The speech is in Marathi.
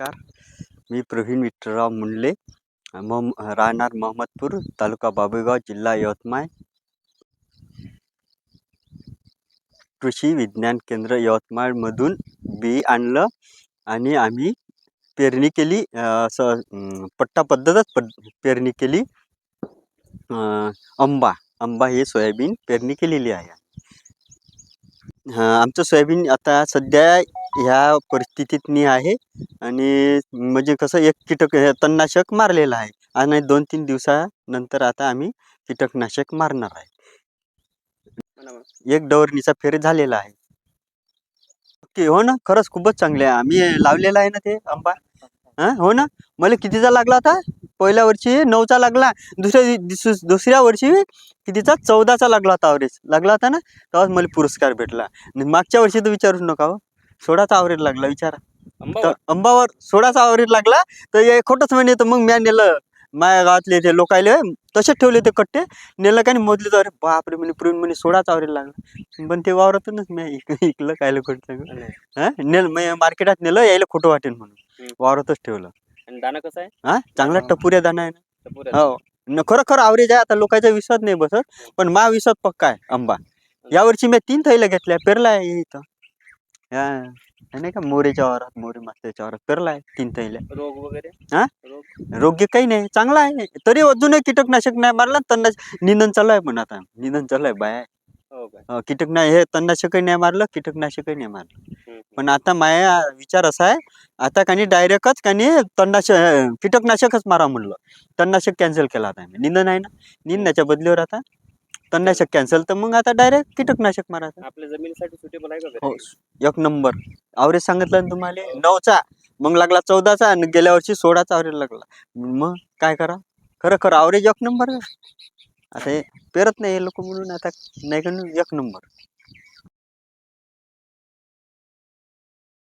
नमस्कार. मी प्रवीण विठ्ठलराव मुंडले. मम राहणार महमदपूर तालुका बाभुळगाव जिल्हा यवतमाळ. कृषी विज्ञान केंद्र यवतमाळमधून बी आणलं आणि आम्ही पेरणी केली असं पट्टा पद्धतच पेरणी केली. आंबा आंबा हे सोयाबीन पेरणी केलेली आहे. आमचं सोयाबीन आता सध्या ह्या परिस्थितीत नाही आहे. आणि म्हणजे कसं एक कीटक तणनाशक मारलेलं आहे. आणि दोन तीन दिवसानंतर आता आम्ही कीटकनाशक मारणार आहे. एक डवरणीचा फेर झालेला आहे. ओके हो ना? खरंच खूपच चांगले आहे. आम्ही लावलेला आहे ना ते आंबा? हां हो ना? मला कितीचा लागला होता पहिल्या वर्षी नऊचा लागला. दुसऱ्या दुसऱ्या वर्षी कितीचा? चौदाचा लागला होता अवरेज लागला होता ना? तेव्हाच मला पुरस्कार भेटला. मागच्या वर्षी तर विचारूच नका हो. सोळाचा अवरेज लागला विचारा. तर अंबावर सोळाचा अवरेज लागला तर हे खोटंच म्हणे तर मग म्या नेलं. माझ्या गावातले ते लोकायले तसेच ठेवले ते कट्टे. नेलं का नाही मोजले तर अरे बापरे म्हणे पुरून म्हणे सोळाचा अवरेज लागला. पण ते वावरातूनच मी इक- इकलं कायला खोटं सांगू हा? नेल मी मार्केटात नेलं यायला खोटं वाटेल म्हणून. वावरातच ठेवलं. आणि दाना कसं आहे? हा? चांगला टपुऱ्या दाना आहे ना? हो. न खरं खरं आवरेज आहे आता लोकांचा विश्वास नाही बसत. पण मा विश्वास पक्का आहे आंबा यावर्षी मी तीन थैल्या घेतल्या पेरला आहे इथं. हा. हे नाही का मोरेच्या वावरात मोरे मास्टरच्या वावरात आहे तीन थैल्या रोग वगैरे? हा? रोग? रोग्य काही नाही. चांगला आहे. तरी अजूनही कीटकनाशक नाही मारला तन्ना निंदन चालू आहे पण आता. निंदन चालू आहे बाय. हो काय अं, कीटकना हे तणनाशकही नाही मारलं कीटकनाशकही नाही मारलं. हम्म, पण आता माझा विचार असा आहे आता कानी डायरेक्टच कानी तणनाशक कीटकनाशकच मारा म्हणलं. तणनाशक कॅन्सल केला आता आम्ही. निंदन आहे ना? निंदण्याच्या बदलीवर आता तणनाशक कॅन्सल तर मग आता डायरेक्ट कीटकनाशक मारायचं आपल्या जमिनीसाठी सुटेबल आहे का हो? एक नंबर. आवरेज सांगितलं ना तुम्हाला नऊचा मग लागला चौदाचा आणि गेल्या वर्षी सोळाचा आवरेज लागला. मग काय करा? खरं खरं आवरेज एक नंबर आता हे पेरत नाही लोक म्हणून आता नाही का एक नंबर.